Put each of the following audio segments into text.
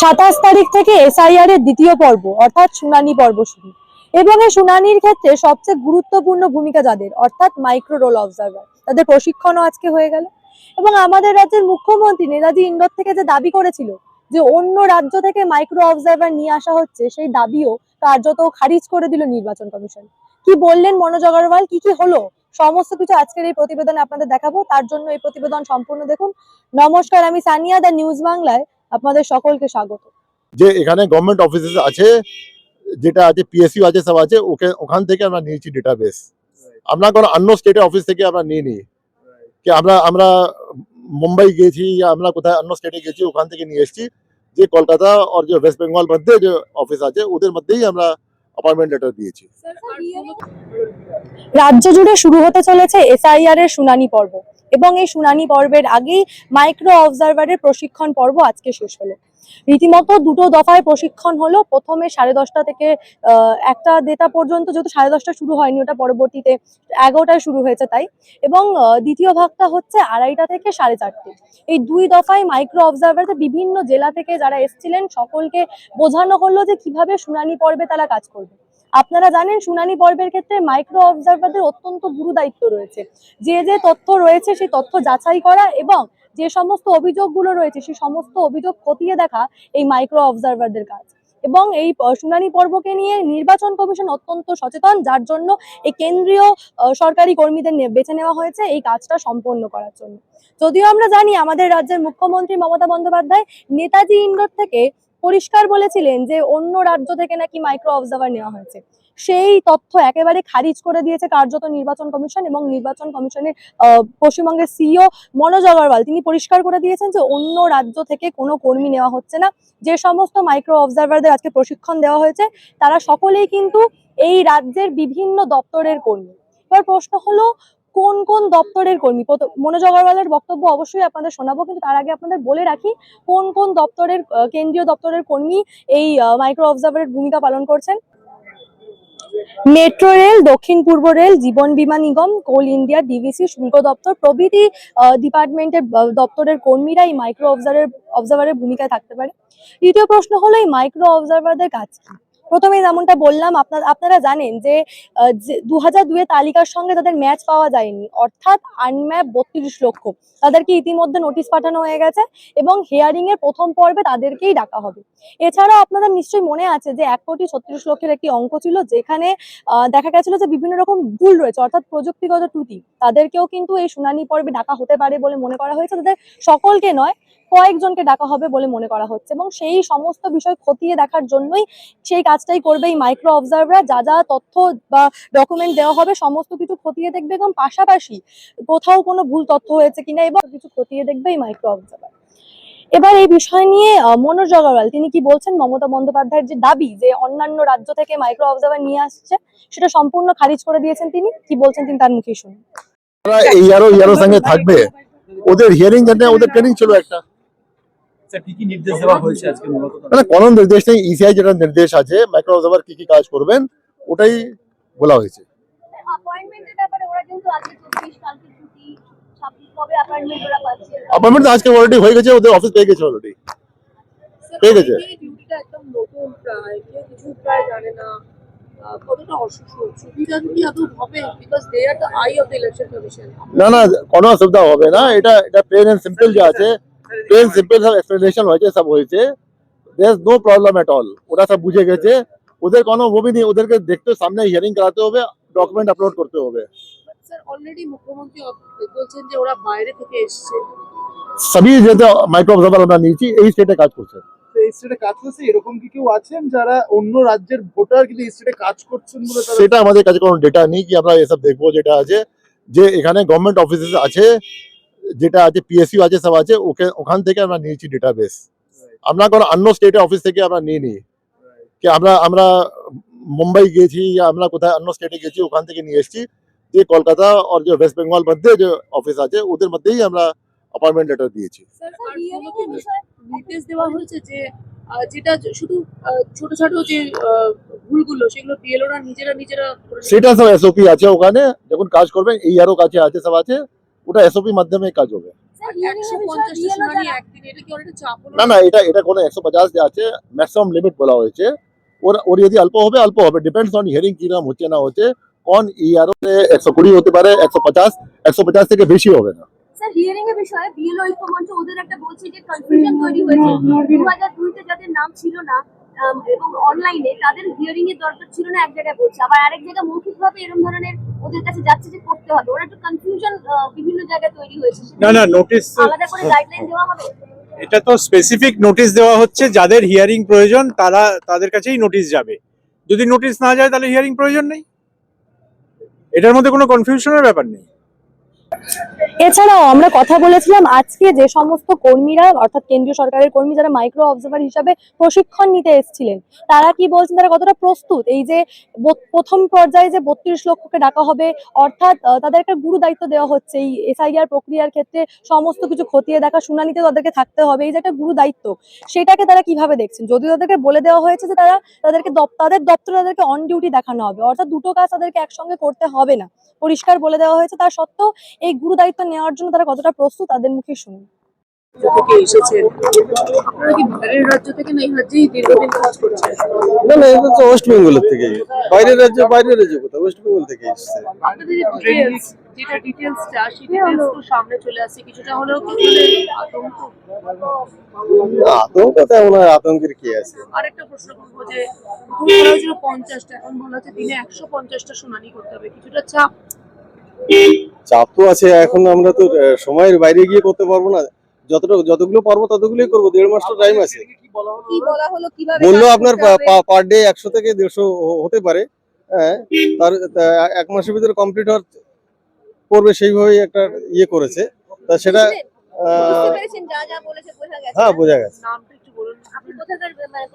সাতাশ তারিখ থেকে এসআইআর এর দ্বিতীয় পর্ব, অর্থাৎ শুনানি পর্ব শুরু। এবং এই শুনানির ক্ষেত্রে সবচেয়ে গুরুত্বপূর্ণ ভূমিকা যাদের, অর্থাৎ মাইক্রো রোল অবজারভার তাদের প্রশিক্ষণও আজকে হয়ে গেল। এবং আমাদের রাজ্যের মুখ্যমন্ত্রী নেতাজি ইন্ডোর থেকে যে দাবি করেছিল যে অন্য রাজ্য থেকে মাইক্রো অবজারভার নিয়ে আসা হচ্ছে, সেই দাবিও কার্যত খারিজ করে দিল নির্বাচন কমিশন। কি বললেন মনোজ অগরওয়াল? কি কি হলো? সমস্ত কিছু আজকের এই প্রতিবেদনে আপনাদের দেখাবো। তার জন্য এই প্রতিবেদন সম্পূর্ণ দেখুন। নমস্কার, আমি সানিয়া, দ্য নিউজ বাংলায়। আপনাদের সকলকে স্বাগত। যে এখানে গভর্নমেন্ট অফিসেস আছে যেটা আছে পিএসইউ আছে সব আছে ওকে ওখান থেকে আমরা নিয়েছি ডেটাবেস আমরা কোনো অন্য স্টেটের অফিস থেকে আমরা নিয়ে নিই কি আমরা আমরা মুম্বাই গেছি আমরা কোথায় অন্য স্টেটে গেছি ওখান থেকে নিয়ে এসেছি। যে কলকাতা আর যে ওয়েস্ট বেঙ্গল মধ্যে যে অফিস আছে ওদের মধ্যেই আমরা অ্যাপয়েন্টমেন্ট লেটার দিয়েছি। রাজ্য জুড়ে শুরু হতে চলেছে এসআইআর এর শুনানি পর্ব। এবং এই শুনানি পর্বের আগেই মাইক্রো অবজারভারের প্রশিক্ষণ পর্ব আজকে শেষ হলো। রীতিমতো দুটো দফায় প্রশিক্ষণ হলো। প্রথমে সাড়ে দশটা থেকে একটা দেটা পর্যন্ত, যেহেতু সাড়ে দশটা শুরু হয়নি, ওটা পরবর্তীতে এগারোটায় শুরু হয়েছে তাই। এবং দ্বিতীয় ভাগটা হচ্ছে আড়াইটা থেকে সাড়ে চারটে। এই দুই দফায় মাইক্রো অবজারভারদের বিভিন্ন জেলা থেকে যারা এসেছিলেন, সকলকে বোঝানো হলো যে কীভাবে শুনানি পর্বে তারা কাজ করবে। আপনারা জানেন শুনানি পর্বের ক্ষেত্রে মাইক্রো অবজারভারদের অত্যন্ত গুরু দায়িত্ব রয়েছে। যে যে তথ্য রয়েছে সেই তথ্য যাচাই করা এবং যে সমস্ত অভিযোগগুলো রয়েছে সেই সমস্ত অভিযোগ খতিয়ে দেখা এই মাইক্রো অবজারভারদের কাজ। এবং এই শুনানি পর্বকে নিয়ে নির্বাচন কমিশন অত্যন্ত সচেতন, যার জন্য এই কেন্দ্রীয় সরকারি কর্মীদের বেছে নেওয়া হয়েছে এই কাজটা সম্পন্ন করার জন্য। যদিও আমরা জানি আমাদের রাজ্যের মুখ্যমন্ত্রী মমতা বন্দ্যোপাধ্যায় নেতাজি ইন্ডোর থেকে পরিষ্কার বলেছিলেন যে অন্য রাজ্য থেকে নাকি মাইক্রো অবজার্ভার নেওয়া হয়েছে। সেই তথ্য একেবারে খারিজ করে দিয়েছে কার্যত নির্বাচন কমিশন এবং নির্বাচন কমিশনের পশ্চিমবঙ্গের সিইও মনোজ অগরওয়াল। তিনি পরিষ্কার করে দিয়েছেন যে অন্য রাজ্য থেকে কোনো কর্মী নেওয়া হচ্ছে না। যে সমস্ত মাইক্রো অবজারভারদের আজকে প্রশিক্ষণ দেওয়া হয়েছে, তারা সকলেই কিন্তু এই রাজ্যের বিভিন্ন দপ্তরের কর্মী। এবার প্রশ্ন হলো কোন কোন দপ্তরের কর্মী? মনোজ অগরওয়ালের বক্তব্য অবশ্যই আপনাদের শোনাবো, কিন্তু তার আগে আপনাদের বলে রাখি, কোন কোন দপ্তরের কেন্দ্রীয় দপ্তরের কর্মী এই মাইক্রো অবজারভারের ভূমিকা পালন করছেন? মেট্রো রেল, দক্ষিণ পূর্ব রেল, জীবন বীমা নিগম, কোল ইন্ডিয়া, ডিভিসি, শুল্ক দপ্তর, প্রভৃতি ডিপার্টমেন্টের দপ্তরের কর্মীরা এই মাইক্রো অবজারের অবজারভারের ভূমিকায় থাকতে পারে। দ্বিতীয় প্রশ্ন হলো, এই মাইক্রো অবজারভারদের কাজ কি? প্রথমে যেমনটা বললাম, আপনার, আপনারা জানেন যে দু হাজার দুয়ের তালিকার সঙ্গে তাদের ম্যাচ পাওয়া যায়নি। অর্থাৎ আনম্যাপ বত্রিশ লক্ষ। তাদেরকে ইতিমধ্যে নোটিশ পাঠানো হয়ে গেছে এবং হিয়ারিং এর প্রথম পর্বে তাদেরকেই ডাকা হবে। এছাড়া আপনাদের নিশ্চয়ই মনে আছে যে, এক কোটি ছত্রিশ লক্ষের একটি অঙ্ক ছিল যেখানে দেখা গেছিল যে বিভিন্ন রকম ভুল রয়েছে। অর্থাৎ প্রযুক্তিগত ত্রুটি। তাদেরকেও কিন্তু এই শুনানি পর্বে ডাকা হতে পারে বলে মনে করা হয়েছে। তাদের সকলকে নয়, কয়েকজনকে ডাকা হবে বলে মনে করা হচ্ছে। এবং সেই সমস্ত বিষয় খতিয়ে দেখার জন্যই সেই কাজটাই করবে এই মাইক্রো অবজারভার যা যা তথ্য বা ডকুমেন্ট দেওয়া হবে, সমস্ত কিছু খতিয়ে দেখবে এবং পাশাপাশি কোথাও কোনো ভুল তথ্য হয়েছে কিনা এবং কিছু খতিয়ে দেখবে এই মাইক্রো অবজারভার এবার এই বিষয় নিয়ে মনোজ অগরওয়াল, তিনি কি বলছেন? মমতা বন্দ্যোপাধ্যায়ের যে দাবি যে অন্যান্য রাজ্য থেকে মাইক্রো অবজারভার নিয়ে আসছে, সেটা সম্পূর্ণ খারিজ করে দিয়েছেন তিনি। কি বলছেন তিনি তার মুখেই শুনুন। এই ইয়ারও ইয়ারও সঙ্গে থাকবে। ওদের হিয়ারিং ওদের ট্রেনিং ছিল একটা। কোনো নির্দেশ নেই ইসিআই যেটা নির্দেশ আছে মাইক্রো অবজার্ভার কি কি কাজ করবেন ওটাই বলা হয়েছে। আজকে চব্বিশ কালকে ছুটি ছাব্বিশ কবে অ্যাপয়েন্টমেন্ট ওরা পাচ্ছে? অ্যাপয়েন্টমেন্ট আজকে অলরেডি হয়ে গেছে ওদের অফিস পেয়ে গেছে অলরেডি পেয়ে না। আহ, কতটা অসুস্থ? সুবিধা কি আদৌ হবে? Because they are the eye of the election commission না না কোনো অসুবিধা হবে না। এটা এটা প্লেন এন্ড সিম্পল যে আছে। প্লেন সিম্পল সব এক্সপ্লেনেশন হয়েছে সব হয়েছে। There no problem at all ওরা সব বুঝে গেছে। ওদের কোনো ভূমি নেই। ওদেরকে দেখতে সামনে হিয়ারিং করাতে হবে ডকুমেন্ট আপলোড করতে হবে। স্যার অলরেডি মুখ্যমন্ত্রী বলছেন যে ওরা বাইরে থেকে এসছে। সবই যেতে মাইক্রো অবজার্ভার আমরা নিয়েছি এই স্টেটে কাজ করছে। এই স্টেটে কাজ করছে? এরকম কি কেউ আছেন যারা অন্য রাজ্যের ভোটার কিন্তু এই স্টেটে কাজ করছেন বলে সেটা আমাদের কাছে কোনো ডেটা নেই কি আমরা এসব দেখব যেটা আছে। যে এখানে গভর্নমেন্ট অফিসে আছে যেটা আছে পিএসইউ আছে সব আছে ওকে ওখান থেকে আমরা নিয়েছি ডেটাবেস আমরা কোনো অন্য স্টেটের অফিস থেকে আমরা নিয়ে নিই কি আমরা আমরা মুম্বাই গেছি ইয়া আমরা কোথায় অন্য স্টেটে গেছি ওখান থেকে নিয়ে এসেছি। যে কলকাতা আর যে ওয়েস্ট বেঙ্গল মধ্যে যে অফিস আছে ওদের মধ্যেই আমরা অ্যাপয়েন্টমেন্ট লেটার দিয়েছি। স্যার স্যার, আর hearing কোনো এর বিষয়ে- নির্দেশ দেওয়া হয়েছে যে আহ, যেটা য- শুধু আহ, ছোট ছোট যে আহ, ভুলগুলো সেগুলো বিএলওরা নিজেরা নিজেরা করে নেবে। সেটা সব এসওপি আছে ওখানে। যখন কাজ করবেন এই আরও কাছে আছে সব আছে। ওটা এসওপি মাধ্যমে কাজ হবে। না না এটা এটা কোনো একশো পঞ্চাশ যে আছে ম্যাক্সিমাম লিমিট বলা হয়েছে। ওর ওর যদি অল্প হবে অল্প হবে। ডিপেন্ডস অন হিয়ারিং কীরকম হচ্ছে না হচ্ছে। কোন ইয়ারও একশো কুড়ি হতে পারে একশো পঞ্চাশ একশো পঞ্চাশ থেকে বেশি হবে না। স্যার হিয়ারিং এর বিষয়ে বিএলও ঐক্য মঞ্চ ওদের একটা বলছে যে কনফিউশন তৈরি হয়েছে। দু হাজার দুইতে যাদের নাম ছিল না আম, এবং অনলাইনে তাদের হিয়ারিং এর দরকার ছিল না এক জায়গায় বলছে। আবার আরেক জায়গায় মৌখিক ভাবে এরকম ধরনের ওদের কাছে যাচ্ছে যে করতে হবে। ওরা একটু কনফিউশন বিভিন্ন জায়গায় তৈরি হয়েছে। না না নোটিশ আলাদা করে গাইডলাইন দেওয়া হবে? এটা তো স্পেসিফিক নোটিশ দেওয়া হচ্ছে যাদের হিয়ারিং প্রয়োজন তারা তাদের কাছেই নোটিশ যাবে। যদি নোটিশ না যায় তাহলে হিয়ারিং প্রয়োজন নেই। এটার মধ্যে কোনো কনফিউশনের ব্যাপার নেই। এছাড়াও আমরা কথা বলেছিলাম আজকে যে সমস্ত কর্মীরা, অর্থাৎ কেন্দ্রীয় সরকারের কর্মী যারা মাইক্রো অবজার্ভার হিসাবে প্রশিক্ষণ নিতে এসেছিলেন, তারা কি বলছেন? তারা কতটা প্রস্তুত? এই যে প্রথম পর্যায়ে যে বত্রিশ লক্ষকে ডাকা হবে, অর্থাৎ তাদের একটা গুরু দায়িত্ব দেওয়া হচ্ছে। এই এসআইআর প্রক্রিয়ার ক্ষেত্রে সমস্ত কিছু খতিয়ে দেখা, শুনানিতে তাদেরকে থাকতে হবে। এই যে একটা গুরু দায়িত্ব, সেটাকে তারা কীভাবে দেখছেন? যদিও তাদেরকে বলে দেওয়া হয়েছে যে তারা তাদেরকে তাদের দপ্তরে তাদেরকে অন ডিউটি দেখানো হবে, অর্থাৎ দুটো কাজ তাদেরকে একসঙ্গে করতে হবে না। পরিষ্কার বলে দেওয়া হয়েছে। তার সত্ত্বেও এই গুরু দায়িত্ব নেওয়ার জন্য তারা কতটা প্রস্তুত তাদের মুখে শুনুন। এসেছেন। আপনারা কি বাইরের রাজ্য থেকে না রাজ্যেই দীর্ঘদিন কাজ করছেন? না না ওয়েস্ট বেঙ্গলের থেকে বাইরের রাজ্য বাইরের রাজ্য ওয়েস্ট বেঙ্গল থেকে এসেছে। যেটা তো সামনে চলে আসছে কিছুটা হলেও আতঙ্ক? না, আতঙ্ক তেমন আর আতঙ্কের কি আছে? আরেকটা প্রশ্ন করব যে প্রথম বলা হয়েছিল পঞ্চাশটা এখন বলা হচ্ছে দিনে একশো পঞ্চাশটা শুনানি করতে হবে। কিছুটা চাপ? চাপ তো আছে এখন আমরা তো সময়ের বাইরে গিয়ে করতে পারব না। যতটা যতগুলো পারব ততগুলোই করব দেড় মাস তো টাইম আছে। কি বলা হলো কীভাবে বলল আপনার পার ডে একশো থেকে দেড়শো হতে পারে হ্যাঁ। তার এক মাসের ভিতরে কমপ্লিট হওয়ার করবে সেইভাবেই একটা ইয়ে করেছে। তা সেটা আহ, পেরেছেন যা যা বলেছে বোঝা গেছে। হ্যাঁ বোঝা গেছে। নামটা একটু বলুন। আপনি কোথাকার মানে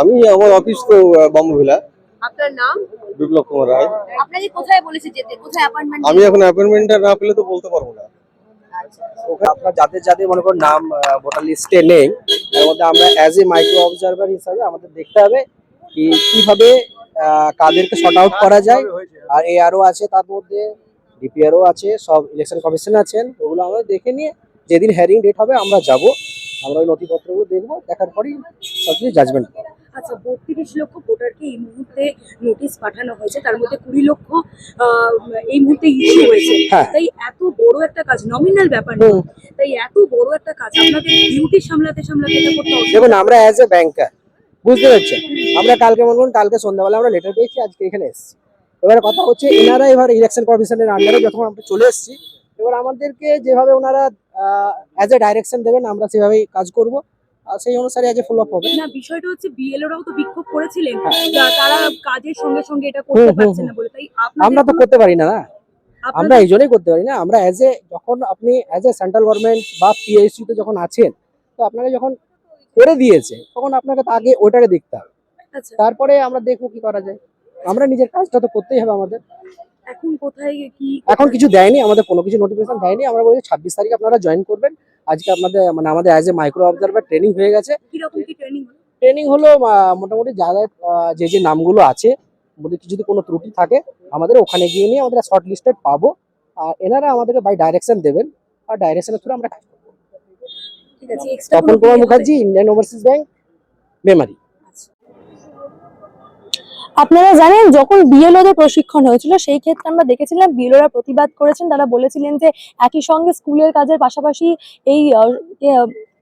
আমি আমার অফিস তো বম্বভিলা। আপনার নাম? বিপ্লব কুমার রায়। আপনাকে কোথায় বলেছে যেতে? কোথায় অ্যাপয়েন্টমেন্ট আমি এখন অ্যাপয়েন্টমেন্টটা না পেলে তো বলতে পারব না। আপনার যাদের যাদের মনে করুন নাম ভোটার লিস্টে নেই তার মধ্যে আমরা অ্যাজ এ মাইক্রো অবজারভার হিসাবে আমাদের দেখতে হবে কি কীভাবে কাদেরকে শর্ট আউট করা যায়। আর এআরও আছে তার মধ্যে ডিপিআরও আছে সব ইলেকশন কমিশন আছেন ওগুলো আমরা দেখে নিয়ে যেদিন হ্যারিং ডেট হবে আমরা যাব। আমরা ওই নথিপত্রগুলো দেখব দেখার পরেই সব কিছু জাজমেন্ট আচ্ছা বত্রিশ লক্ষ ভোটারকে এই মুহূর্তে নোটিশ পাঠানো হয়েছে। তার মধ্যে কুড়ি লক্ষ এই মুহূর্তে ইস্যু হয়েছে। হ্যাঁ। তাই এত বড় একটা কাজ নমিনাল ব্যাপার না। তাই এত বড় একটা কাজ আপনাদের ডিউটি সামলাতে সামলাতে এটা করতে দেখুন আমরা অ্যাজ এ ব্যাংকার বুঝতে পারছেন? আমরা কালকে মনে করুন কালকে সন্ধ্যাবেলা আমরা লেটার পেয়েছি আজকে এখানে এসেছি। এবারে কথা হচ্ছে এনারা এবার ইলেকশন কমিশনের আন্ডারে যখন আমরা চলে এসেছি এবার আমাদেরকে যেভাবে ওনারা অ্যাজ এ ডাইরেকশন দেবেন আমরা সেভাবেই কাজ করব। সেই অনুসারে এ ফলো আপ হবে। না বিষয়টা হচ্ছে বিএলওরাও তো বিক্ষোভ করেছিলেন। হ্যাঁ। তারা কাজের সঙ্গে সঙ্গে এটা করতে হুম, না বলে। তাই আমরা তো করতে পারি না না? আমরা এই জন্যই করতে পারি না। আমরা অ্যাজ এ যখন আপনি অ্যাজ এ সেন্ট্রাল গভর্নমেন্ট বা পিএইচসি তে যখন আছেন তো আপনাকে যখন করে দিয়েছে তখন আপনাকে তো আগে ওটাকে দেখতে হবে। আচ্ছা। তারপরে আমরা দেখব কি করা যায়। আমরা নিজের কাজটা তো করতেই হবে আমাদের। এখন কোথায় কি এখন কিছু দেয়নি আমাদের কোনো কিছু নোটিফিকেশন দেয়নি। আমরা বলছি ছাব্বিশ তারিখ আপনারা জয়েন করবেন। আজকে আপনাদের মানে আমাদের as a micro observer training হয়ে গেছে। ট্রেনিং ট্রেনিং হলো? মোটামুটি যারা যে যে নামগুলো আছে যদি কোনো ত্রুটি থাকে আমাদের ওখানে গিয়ে নিয়ে আমাদের শর্ট লিস্টেড পাবো। আর এনারা আমাদেরকে বাই ডাইরেকশন দেবেন আর ডাইরেকশনের থ্রু আমরা কাজ করব। Tapan Kumar Mukherjee Indian overseas bank Memari আপনারা জানেন, যখন বিএলওদের প্রশিক্ষণ হয়েছিল, সেই ক্ষেত্রে আমরা দেখেছিলাম বিএলওরা প্রতিবাদ করেছেন। তারা বলেছিলেন যে, একই সঙ্গে স্কুলের কাজের পাশাপাশি এই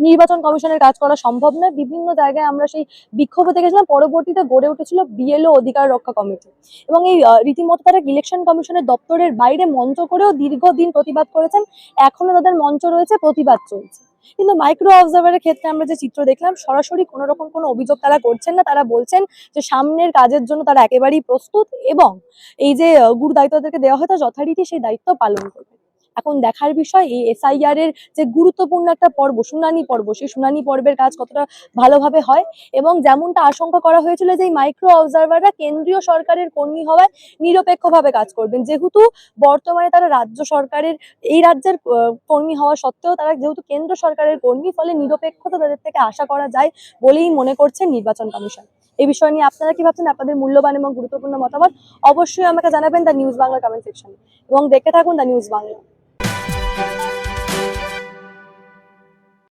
নির্বাচন কমিশনের কাজ করা সম্ভব নয়। বিভিন্ন জায়গায় আমরা সেই বিক্ষোভে দেখেছিলাম, পরবর্তীতে গড়ে উঠেছিল বিএলও অধিকার রক্ষা কমিটি। এবং এই রীতিমতো তারা ইলেকশন কমিশনের দপ্তরের বাইরে মঞ্চ করেও দীর্ঘদিন প্রতিবাদ করেছেন। এখনও তাদের মঞ্চ রয়েছে, প্রতিবাদ চলছে। কিন্তু মাইক্রো অবজার্ভারের ক্ষেত্রে আমরা যে চিত্র দেখলাম, সরাসরি কোনো রকম কোনো অভিযোগ তারা করছেন না। তারা বলছেন যে সামনের কাজের জন্য তারা একেবারেই প্রস্তুত এবং এই যে গুরু দায়িত্ব তাদেরকে দেওয়া হয় তারা যথারীতি সেই দায়িত্ব পালন করবে। এখন দেখার বিষয়, এই এসআইআর এর যে গুরুত্বপূর্ণ একটা পর্ব শুনানি পর্ব, সেই শুনানি পর্বের কাজ কতটা ভালোভাবে হয় এবং যেমনটা আশঙ্কা করা হয়েছিল যে এই মাইক্রো অবজারভাররা কেন্দ্রীয় সরকারের কর্মী হওয়ায় নিরপেক্ষভাবে কাজ করবেন। যেহেতু বর্তমানে তারা রাজ্য সরকারের, এই রাজ্যের কর্মী হওয়া সত্ত্বেও তারা যেহেতু কেন্দ্র সরকারের কর্মী, ফলে নিরপেক্ষতা তাদের থেকে আশা করা যায় বলেই মনে করছেন নির্বাচন কমিশন। এই বিষয় নিয়ে আপনারা কি ভাবছেন? আপনাদের মূল্যবান এবং গুরুত্বপূর্ণ মতামত অবশ্যই আমাকে জানাবেন দ্য নিউজ বাংলা কমেন্ট সেকশনে। এবং দেখে থাকুন দ্য নিউজ বাংলা।